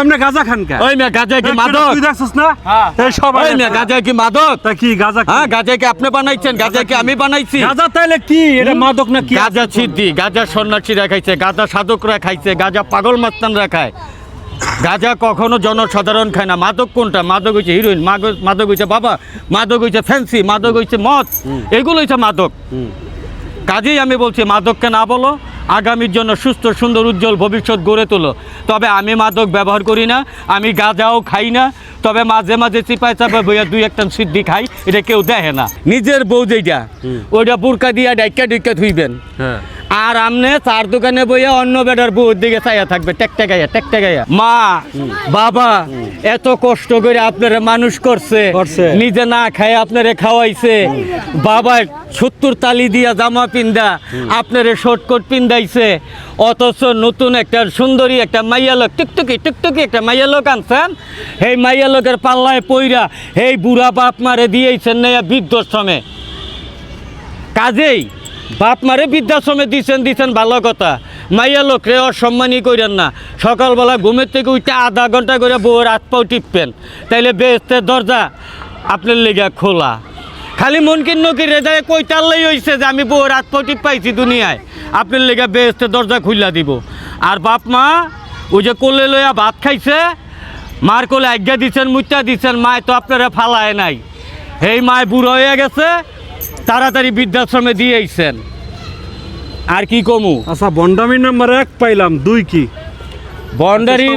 আপনি গাঁজা খান কে। ওই মেয়ে গাজা কি মাদক? তুই দেখছিস না? হ্যাঁ। এই সবাই ওই মেয়ে গাজা কি মাদক? তা কি গাঁজা হ্যাঁ গাজা কি আপনি বানাইছেন? গাজা কি আমি বানাইছি? গাঁজা তাইলে কি? এটা মাদক না কি? গাজা সিদ্ধি গাজা সন্ন্যাসীরা খাইছে গাজা সাধকরা খাইছে গাজা পাগল মাস্তানরা খায়। গাজা কখনো জনসাধারণ খায় না। মাদক কোনটা? মাদক হইছে হিরোইন মাদক মাদক হইছে বাবা মাদক হইছে ফ্যান্সি মাদক হইছে মদ। এগুলো হইছে মাদক। কাজেই আমি বলছি মাদককে না বলো আগামীর জন্য সুস্থ সুন্দর উজ্জ্বল ভবিষ্যৎ গড়ে তোলো। তবে আমি মাদক ব্যবহার করি না আমি গাঁজাও খাই না তবে মাঝে মাঝে চিপায় চাপে বইয়া দুই একটা সিদ্ধি খাই এটা কেউ দেখে না। নিজের বউ যেটা ওইটা বুরকা দিয়া ডাইকা ডুইকা ধুইবেন। হ্যাঁ। আর আমনে চার দোকানে বইয়া অন্য বেটার বউর দিকে চাইয়া থাকবে। টেকটে গাইয়া টেকটে গাইয়া মা বাবা এত কষ্ট করে আপনারা মানুষ করছে। নিজে না খায় আপনারে খাওয়াইছে। বাবা সত্তর তালি দিয়া জামা পিন্দা আপনারে শর্টকট পিন্দাইছে অথচ নতুন একটা সুন্দরী একটা মাইয়া লোক টুকটুকি টুকটুকি একটা মাইয়া লোক আনছেন। এই মাইয়া লোকের পাল্লায় পইরা এই বুড়া বাপ মারে দিয়েছেন না বৃদ্ধাশ্রমে কাজেই বাপ মারে বৃদ্ধাশ্রমে দিছেন দিছেন ভালো কথা। মাইয়া লোকরে অসম্মানই করেন না। সকালবেলা ঘুমের থেকে উঠে আধা ঘণ্টা করে বউয়ের হাত পাও টিপবেন। তাইলে বেহেস্তের দরজা আপনার লেগে খোলা। খালি মন কিন্ন কিনে যায় কই তাল্লাই হইছে যে আমি বউয়ের হাত পাও টিপ পাইছি দুনিয়ায়। আপনার লেগে বেহেস্তের দরজা খুললা দিব। আর বাপ মা, ওই যে কোলে লইয়া ভাত খাইছে, মার কোলে আজ্ঞা দিচ্ছেন মুচা দিচ্ছেন মায় তো আপনারা ফালায় নাই। এই মায় বুড়ো হয়ে গেছে তাড়াতাড়ি বৃদ্ধাশ্রমে দিয়েছেন আর কি কমু? আচ্ছা বন্ডামি নাম্বার এক পাইলাম দুই কি? বন্ডারি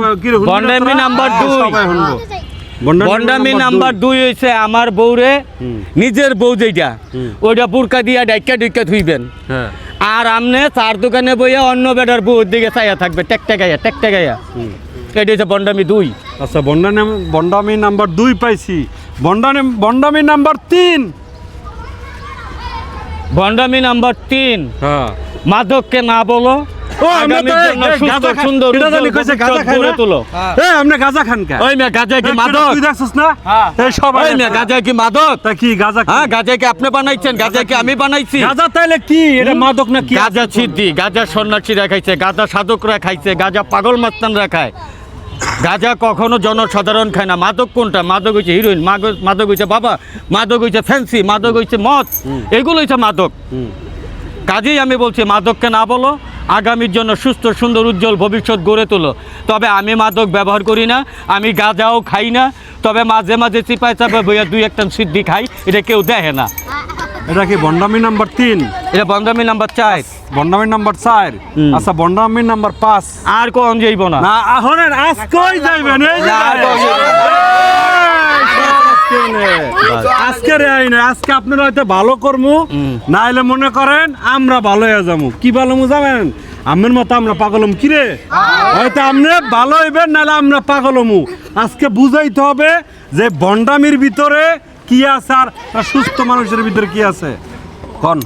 বন্ডামি নাম্বার হ্যাঁ, দুই। সবাই বন্ডামি নাম্বার দুই। হয়েছে আমার বউরে নিজের বউ যেটা ওইটা বুরকা দিয়া ডাইকা ডুইকা ধুইবেন। হ্যাঁ। আর আমনে চার দোকানে বইয়া অন্য বেটার বউর দিকে চাইয়া থাকবে টেকটে গাইয়া টেকটে গাইয়া। এটা হচ্ছে বন্ডামি দুই। আচ্ছা বন্ডামি বন্ডামি নাম্বার দুই পাইছি। বন্ডামি বন্ডামি নাম্বার তিন। বন্ডামি নাম্বার তিন। হ্যাঁ। মাদককে না বলো গাঁজা খাই- সুন্দর এটা জানি উজ্জ্বল কইছে গাঁজা ভবিষ্যৎ খাই গড়ে না? তোলো। এ আপনি গাঁজা খান কে? ওই মেয়ে গাজা কি মাদক? তুই দেখছিস না? হ্যাঁ। এই সবাই ওই মেয়ে গাজা কি মাদক? গাঁজা কি? হ্যাঁ গাজা বানাইছেন? গাজা কি আমি বানাইছি? গাঁজা তাইলে কি? এটা মাদক না কি? গাজা সিদ্ধি গাজা সন্ন্যাসীরা খাইছে গাজা সাধকরা খাইছে গাজা পাগল মাস্তানরা খায়। গাজা কখনো জনসাধারণ খায় না। মাদক কোনটা? মাদক হইছে হিরোইন মাদক- মাদক হইছে বাবা মাদক হইছে ফ্যান্সি মাদক হইছে মদ। এগুলো হইছে মাদক। কাজেই আমি বলছি মাদককে না বলো আগামীর জন্য সুস্থ সুন্দর উজ্জ্বল ভবিষ্যৎ গড়ে তোলো। তবে আমি মাদক ব্যবহার করি না আমি গাঁজাও খাই না তবে মাঝে মাঝে চিপায় চাপে বইয়া দুই একটা সিদ্ধি খাই এটা কেউ দেখে না। এটা কি বন্ডামি নাম্বার তিন? এটা বন্ধামি নাম্বার চার। বন্ডামি নাম্বার চার? আচ্ছা বন্ডামি নাম্বার পাঁচ। আর কোন যাইব না। না এখন না, আর কই যাইবেন না। আজকে রে আইনে আজকে আপনারা হয়তো ভালো করমু হুম। নাইলে মনে করেন আমরা ভালো হয়ে যাব কি ভালো যাবেন আমের মতো আমরা পাগলম কি রে হয়তো আপনি ভালো হইবেন নাহলে আমরা পাগলমু আজকে বুঝাইতে হবে যে বন্ডামির ভিতরে কি আছে আর সুস্থ মানুষের ভিতরে কি আছে? কন।